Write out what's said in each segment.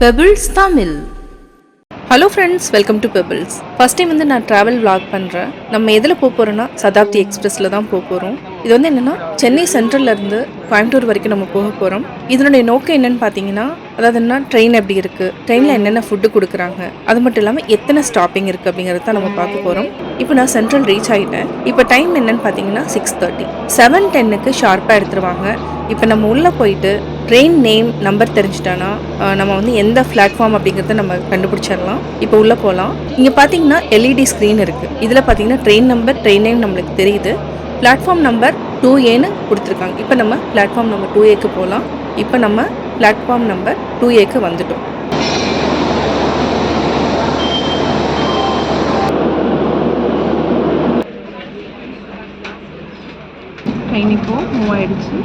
Pebbles Tamil hello friends welcome to Pebbles first time வந்து நான் travel vlog பண்ணுறேன் நம்ம எதில் போக போகிறோன்னா சதாப்தி எக்ஸ்பிரஸில் தான் போக போகிறோம் இது வந்து என்னென்னா சென்னை சென்ட்ரல்ல இருந்து கோயம்புத்தூர் வரைக்கும் நம்ம போக போகிறோம் இதனுடைய நோக்கம் என்னன்னு பார்த்தீங்கன்னா அதாவது என்ன ட்ரெயின் எப்படி இருக்குது ட்ரெயினில் என்னென்ன ஃபுட்டு கொடுக்குறாங்க? அது மட்டும் இல்லாமல் எத்தனை ஸ்டாப்பிங் இருக்குது அப்படிங்கிறத தான் நம்ம பார்க்க போகிறோம் இப்போ நான் சென்ட்ரல் ரீச் ஆகிட்டேன் இப்போ டைம் என்னன்னு பார்த்தீங்கன்னா சிக்ஸ் தேர்ட்டி செவன் டென்னுக்கு ஷார்ப்பாக எடுத்துருவாங்க. இப்போ நம்ம உள்ளே போயிட்டு ட்ரெயின் நேம் நம்பர் தெரிஞ்சிட்டானா நம்ம வந்து எந்த பிளாட்ஃபார்ம் அப்படிங்கிறத நம்ம கண்டுபிடிச்சிடலாம். இப்போ உள்ளே போகலாம் இங்கே பார்த்தீங்கன்னா எல்இடி ஸ்க்ரீன் இருக்குது இதில் பார்த்தீங்கன்னா ட்ரெயின் நம்பர் ட்ரெயின் நேம் நம்மளுக்கு தெரியுது. பிளாட்ஃபார்ம் நம்பர் டூ ஏன்னு கொடுத்துருக்காங்க. இப்போ நம்ம பிளாட்ஃபார்ம் நம்பர் டூ ஏக்கு போகலாம் இப்போ நம்ம பிளாட்ஃபார்ம் நம்பர் டூ ஏக்கு வந்துட்டோம். ட்ரெயின் மூவ் ஆயிடுச்சு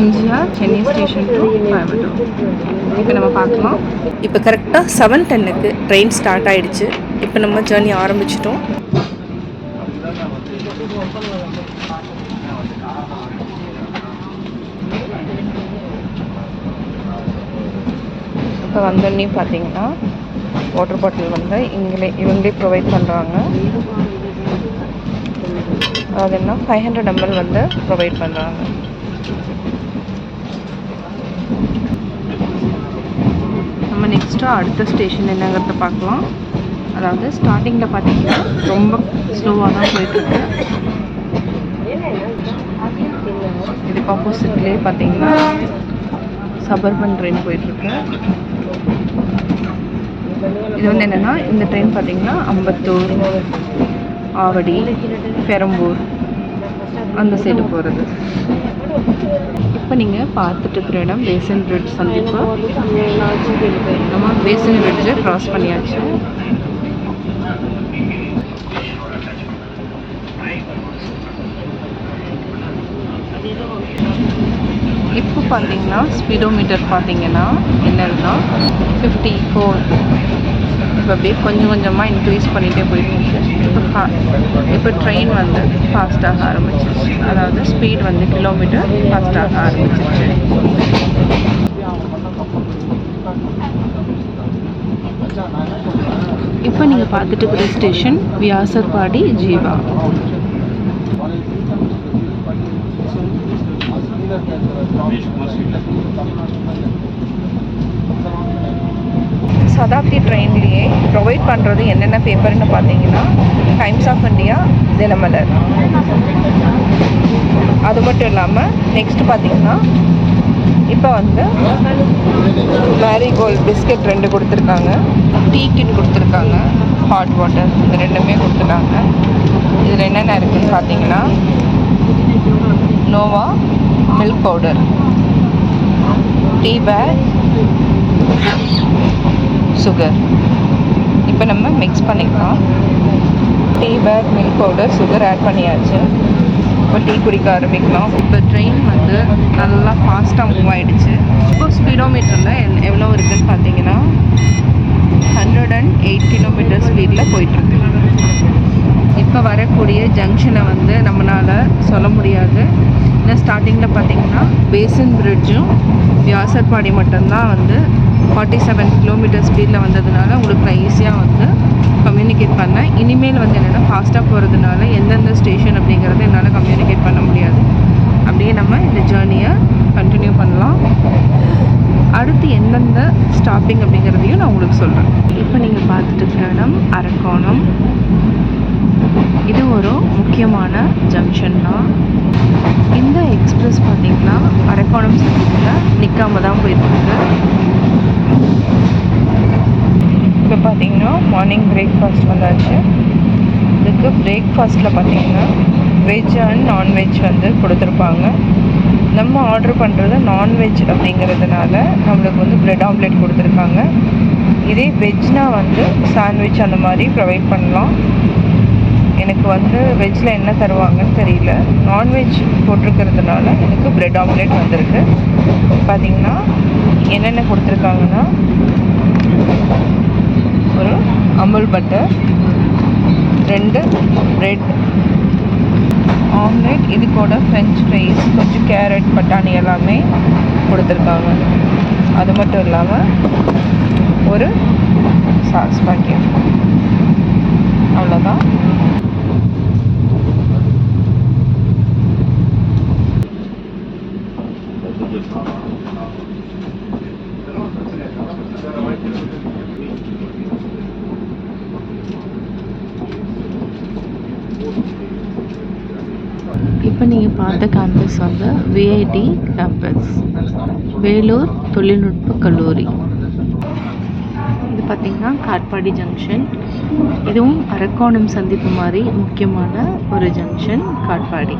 MGR Chennai station to Coimbatore இப்போ நம்ம பார்க்கலாம். இப்போ கரெக்டாக செவன் டென்னுக்கு ட்ரெயின் ஸ்டார்ட் ஆயிடுச்சு. இப்போ நம்ம ஜேர்னி ஆரம்பிச்சிட்டோம். இப்போ வந்தோடனே பார்த்தீங்கன்னா வாட்டர் பாட்டில் வந்து இங்களே இவங்களே ப்ரொவைட் பண்ணுறாங்க. அது என்ன? ஃபைவ் ஹண்ட்ரட் எம்எல் வந்து ப்ரொவைட் பண்ணுறாங்க. நம்ம நெக்ஸ்ட்டாக அடுத்த ஸ்டேஷன் என்னங்கிறத பார்க்கலாம். அதாவது ஸ்டார்டிங்கில் பார்த்தீங்கன்னா ரொம்ப ஸ்லோவாக தான் போயிட்டுருக்கு. எனக்கு ஆப்போசிட்லேயே பார்த்தீங்கன்னா சபர்பன் ட்ரெயின் போயிட்டுருக்கு. இது வந்து என்னென்னா இந்த ட்ரெயின் பார்த்தீங்கன்னா அம்பத்தூர் ஆவடி பெரம்பூர் அந்த சைடு போகிறது இப்போ நீங்கள் பார்த்துட்டு இருக்கிற இடம் பேசன் பிரிட்ஜ் சந்திப்பு. நம்ம பேசன் பிரிட்ஜை க்ராஸ் பண்ணியாச்சு. இப்போ பார்த்தீங்கன்னா ஸ்பீடோமீட்டர் பார்த்தீங்கன்னா என்னதுன்னா ஃபிஃப்டி ஃபோர் இப்போ அப்படியே கொஞ்சம் கொஞ்சமாக இன்க்ரீஸ் பண்ணிகிட்டே போயிட்டு இப்போ ஃபா இப்போ ட்ரெயின் வந்து ஃபாஸ்ட்டாக ஆரம்பிச்சிருச்சு. அதாவது ஸ்பீட் வந்து கிலோமீட்டர் ஃபாஸ்ட்டாக ஆரம்பிச்சிருச்சு. இப்போ நீங்கள் பார்த்துட்டு இருக்கிற ஸ்டேஷன் வியாசர்பாடி ஜீவா. சதாப்தி ட்ரெயின்லேயே ப்ரொவைட் பண்ணுறது என்னென்ன பேப்பர்னு பார்த்தீங்கன்னா டைம்ஸ் ஆஃப் இந்தியா தினமலர் அது மட்டும் இல்லாமல் நெக்ஸ்ட் பார்த்தீங்கன்னா இப்போ வந்து மேரிகோல்ட் பிஸ்கெட் ரெண்டு கொடுத்துருக்காங்க. டீ கொடுத்துருக்காங்க. ஹாட் வாட்டர் இந்த ரெண்டுமே கொடுத்துருக்காங்க இதில் என்னென்ன இருக்குதுன்னு பார்த்தீங்கன்னா Nova milk powder tea bag sugar இப்போ நம்ம மிக்ஸ் பண்ணிக்கலாம். Tea bag milk powder sugar add பண்ணியாச்சு. இப்போ டீ குடிக்க ஆரம்பிக்கலாம். இப்போ ட்ரெயின் வந்து நல்லா ஃபாஸ்ட்டாக மூவ் ஆகிடுச்சு இப்போ ஸ்பீடோமீட்டரில் எவ்வளோ இருக்குன்னு பார்த்தீங்கன்னா ஹண்ட்ரட் அண்ட் எயிட் கிலோமீட்டர் ஸ்பீடில் போயிட்டுருக்கு. இப்போ வரக்கூடிய ஜங்ஷனை வந்து நம்மளால் சொல்ல முடியாது. இந்த ஸ்டார்டிங்கில் பார்த்தீங்கன்னா பேசன் பிரிட்ஜும் வியாசர்பாடி மட்டும்தான் வந்து ஃபார்ட்டி செவன் கிலோமீட்டர் ஸ்பீடில் வந்ததுனால உங்களுக்கு நான் ஈஸியாக வந்து கம்யூனிகேட் பண்ணேன். இனிமேல் வந்து என்னென்னா ஃபாஸ்ட்டாக போகிறதுனால எந்தெந்த ஸ்டேஷன் அப்படிங்கிறத என்னால் கம்யூனிகேட் பண்ண முடியாது. அப்படியே நம்ம இந்த ஜேர்னியை கண்டினியூ பண்ணலாம். அடுத்து எந்தெந்த ஸ்டாப்பிங் அப்படிங்கிறதையும் நான் உங்களுக்கு சொல்கிறேன் இப்போ நீங்கள் பார்த்துட்டு இருக்கிற இடம் அரக்கோணம். இது ஒரு முக்கியமான ஜங்ஷன் தான் இந்த எக்ஸ்பிரஸ் பார்த்தீங்கன்னா அரக்கோணம் சந்திப்பில் நிற்காம தான் போயிட்டுருக்கு. இப்போ பார்த்தீங்கன்னா மார்னிங் பிரேக்ஃபாஸ்ட் வந்தாச்சு. இதுக்கு பிரேக்ஃபாஸ்ட்டில் பார்த்தீங்கன்னா வெஜ் அண்ட் நான்வெஜ் வந்து கொடுத்துருப்பாங்க. நம்ம ஆர்டர் பண்ணுறது நான்வெஜ் அப்படிங்கிறதுனால நம்மளுக்கு வந்து ப்ரெட் ஆம்லெட் கொடுத்துருக்காங்க. இதே வெஜ்னால் வந்து சாண்ட்விச் அந்த மாதிரி ப்ரொவைட் பண்ணலாம். எனக்கு வந்து வெஜ்ஜில் என்ன தருவாங்கன்னு தெரியல. நான்வெஜ் போட்டிருக்கிறதுனால எனக்கு பிரெட் ஆம்லேட் வந்திருக்கு. பார்த்தீங்கன்னா என்னென்ன கொடுத்துருக்காங்கன்னா ஒரு அமுல் பட்டர் ரெண்டு பிரெட் ஆம்லேட் இது கூட ஃப்ரெஞ்ச் ஃப்ரைஸ் கொஞ்சம் கேரட் பட்டாணி எல்லாமே கொடுத்துருக்காங்க. அது மட்டும் இல்லாமல் ஒரு சாஸ் பாக்கெட் அவ்வளோதான் இப்போ நீங்கள் பார்த்த கேம்பஸ் வந்து விஐடி கேம்பஸ் வேலூர் தொழில்நுட்ப கல்லூரி. இது பார்த்திங்கன்னா காட்பாடி ஜங்ஷன் இதுவும் அரக்கோணம் சந்திப்பு மாதிரி முக்கியமான ஒரு ஜங்ஷன் காட்பாடி.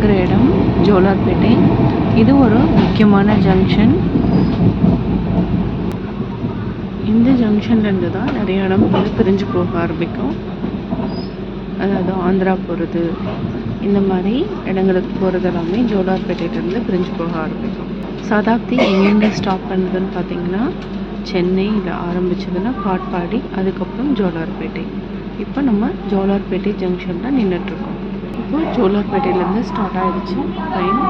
இருக்கிற இடம் ஜோலார்பேட்டை. இது ஒரு முக்கியமான ஜங்ஷன் இந்த ஜங்ஷன்லேருந்து தான் நிறைய இடம் வந்து பிரிஞ்சு போக ஆரம்பிக்கும். அதாவது ஆந்திரா போகிறது இந்த மாதிரி இடங்களுக்கு போகிறது எல்லாமே ஜோலார்பேட்டையிலேருந்து பிரிஞ்சு போக ஆரம்பிக்கும். சதாப்தி எங்கெங்கே ஸ்டாப் பண்ணுதுன்னு பார்த்தீங்கன்னா சென்னையில் ஆரம்பிச்சதுன்னா காட்பாடி அதுக்கப்புறம் ஜோலார்பேட்டை. இப்போ நம்ம ஜோலார்பேட்டை ஜங்ஷனில் நின்றுட்டுருக்கோம் இப்போ ஜோலார்பேட்டையிலேருந்து ஸ்டார்ட் ஆயிடுச்சு ட்ரெயின்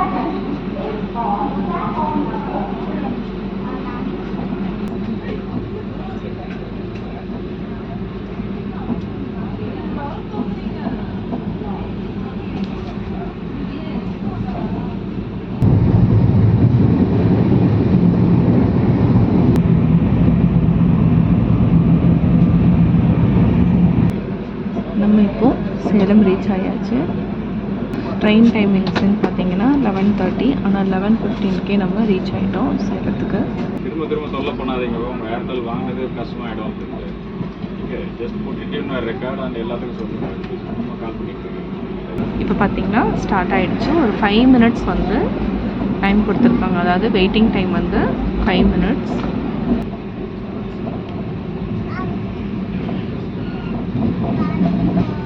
நம்ம இப்போது சேலம் ரீச் ஆயாச்சு. ட்ரெயின் டைமிங்ஸ்னு பார்த்தீங்கன்னா லெவன் தேர்ட்டி ஆனால் லெவன் ஃபிஃப்டீனுக்கே நம்ம ரீச் ஆகிட்டோம் சேலத்துக்கு. திரும்ப திரும்ப சொல்ல பண்ணாதீங்க உங்கள் ஏர்டெல் வாங்கினது கஷ்டமாயிடும் அப்படின்னு ஓகே ஜஸ்ட் போட்டுட்டு இன்னும் ரெக்கார்ட் அண்ட் எல்லாத்துக்கும் சொல்லுங்கள் சும்மா கால் பண்ணிட்டு இப்போ பார்த்தீங்கன்னா ஸ்டார்ட் ஆயிடுச்சு. ஒரு ஃபைவ் மினிட்ஸ் வந்து டைம் கொடுத்துருக்காங்க. அதாவது வெயிட்டிங் டைம் வந்து ஃபைவ் மினிட்ஸ் பார்க்குறது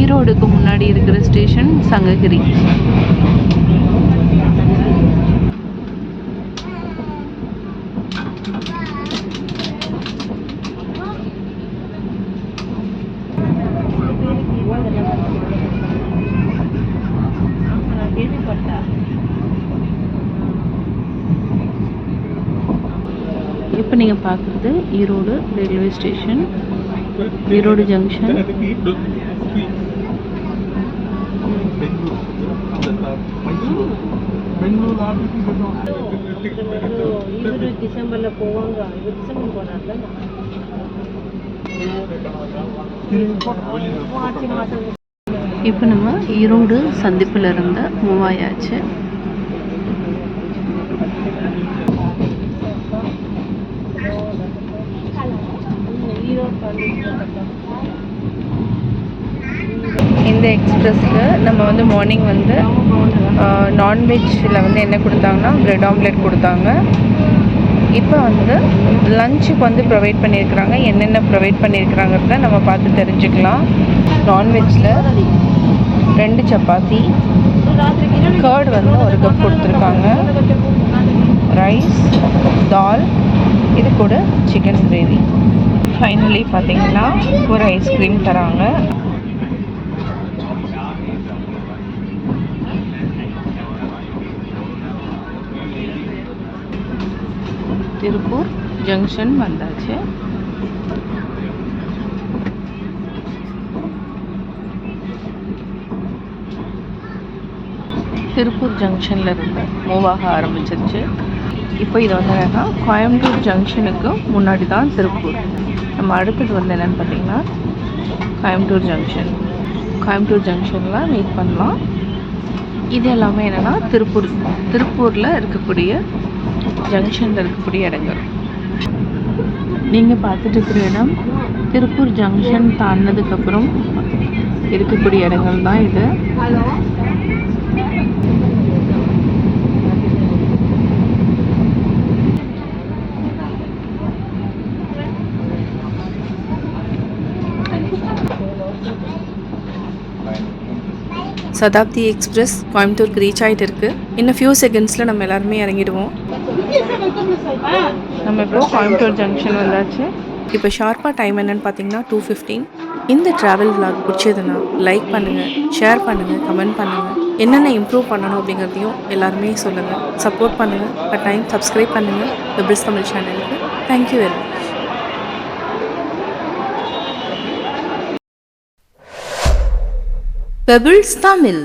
ஈரோடுக்கு முன்னாடி இருக்கிற ஸ்டேஷன் சங்ககிரி. இப்போ நீங்கள் பார்க்குறது Erode railway station Erode junction இவரு டிசம்பர்ல போவாங்க இவர் டிசம்பர் போனார்ல இப்போ நம்ம ஈரோடு சந்திப்பில் இருந்த மூவாயாச்சு இந்த எக்ஸ்ப்ரெஸில் நம்ம வந்து மார்னிங் வந்து நான்வெஜ்ஜில் வந்து என்ன கொடுத்தாங்கன்னா ப்ரெட் ஆம்லெட் கொடுத்தாங்க. இப்போ வந்து லஞ்சுக்கு வந்து ப்ரொவைட் பண்ணியிருக்கிறாங்க என்னென்ன ப்ரொவைட் பண்ணியிருக்கிறாங்கிறத நம்ம பார்த்து தெரிஞ்சுக்கலாம். நான்வெஜ்ஜில் ரெண்டு சப்பாத்தி கர்ட் வந்து ஒரு கப் கொடுத்துருக்காங்க. ரைஸ் தால் இது கூட சிக்கன் கிரேவி ஃபைனலி பார்த்தீங்கன்னா ஒரு ஐஸ்கிரீம் தராங்க. திருப்பூர் ஜங்ஷன் வந்தாச்சு. திருப்பூர் ஜங்ஷனில் இருந்து மூவ் ஆக ஆரம்பிச்சிருச்சு. இப்போ இது வந்து என்னன்னா கோயம்புத்தூர் ஜங்ஷனுக்கு முன்னாடி தான் திருப்பூர். நம்ம அடுத்தது வந்து என்னென்னு பார்த்தீங்கன்னா கோயம்புத்தூர் ஜங்ஷன் கோயம்புத்தூர் ஜங்ஷனில் மீட் பண்ணலாம். இது எல்லாமே என்னென்னா திருப்பூர் திருப்பூரில் இருக்கக்கூடிய ஜங்ஷனில் இருக்கக்கூடிய இடங்கள். நீங்கள் பார்த்துட்டு இருக்கிற இடம் திருப்பூர் ஜங்ஷன் தாண்டினதுக்கப்புறம் இருக்கக்கூடிய இடங்கள் தான் இது. சதாப்தி எக்ஸ்பிரஸ் கோயம்புத்தூருக்கு ரீச் ஆகிட்டு இருக்கு. இன்னும் ஃபியூ செகண்ட்ஸில் நம்ம எல்லாருமே இறங்கிடுவோம். நம்ம இப்போ கோயம்புத்தூர் ஜங்ஷன் வந்தாச்சு. இப்போ ஷார்ப்பாக டைம் என்னன்னு பார்த்தீங்கன்னா டூ ஃபிஃப்டீன் இந்த ட்ராவல் vlog பிடிச்சதுன்னா லைக் பண்ணுங்கள் ஷேர் பண்ணுங்கள் கமெண்ட் பண்ணுங்கள் என்னென்ன இம்ப்ரூவ் பண்ணணும் அப்படிங்கிறதையும் எல்லாருமே சொல்லுங்கள் சப்போர்ட் பண்ணுங்கள் பட் டைம் சப்ஸ்கிரைப் பண்ணுங்கள் வெபிள்ஸ் தமிழ் சேனலுக்கு thank you very much Pebbles Tamil